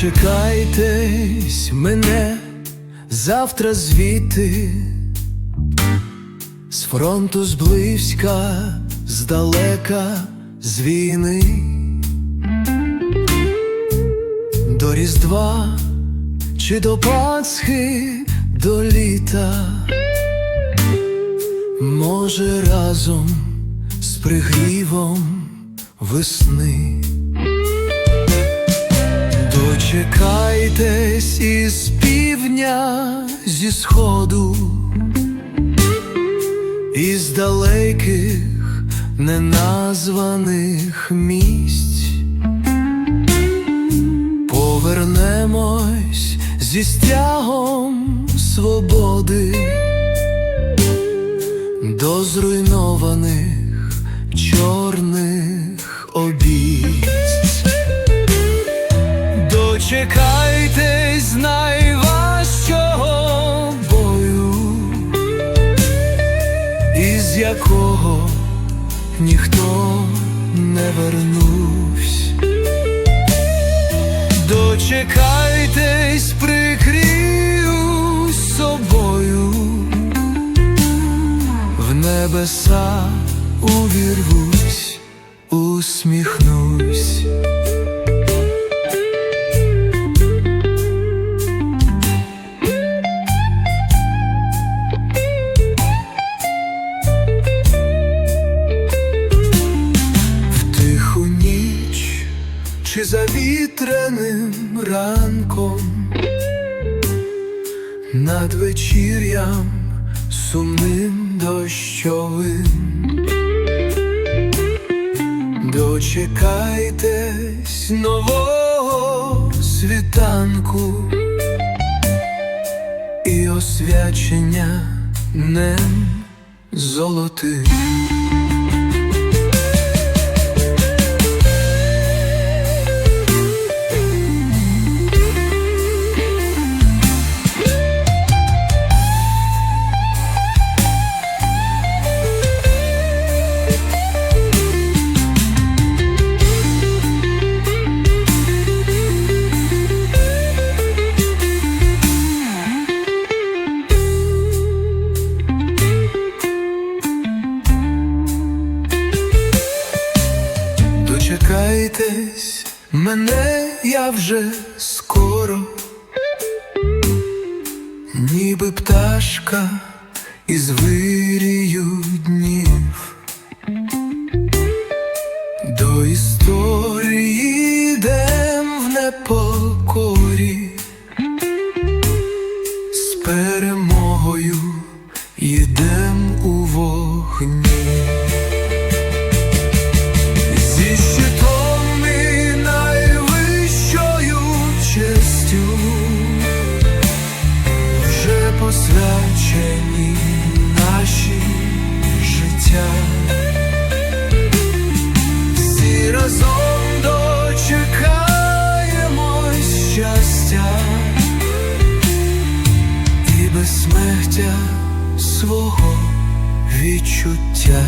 Дочекайтесь мене завтра звідти, з фронту зблизька, здалека, з війни, до Різдва чи до Пасхи, до літа, може разом з пригрівом весни. Дочекайтесь із півдня зі сходу, із далеких неназваних місць. Повернемось зі стягом свободи до зруйнованих чорних обійсть. Дочекайтесь найважчого бою, із якого ніхто не вернувсь. Дочекайтесь, прикріюсь собою, в небеса увірвусь, усміхнусь. Чи за вітряним ранком над вечір'ям сумним дощовим. Дочекайтесь нового світанку і освячення днем золотим. Дочекайтесь мене, я вже скоро, ніби пташка із вирію днів. І свого відчуття.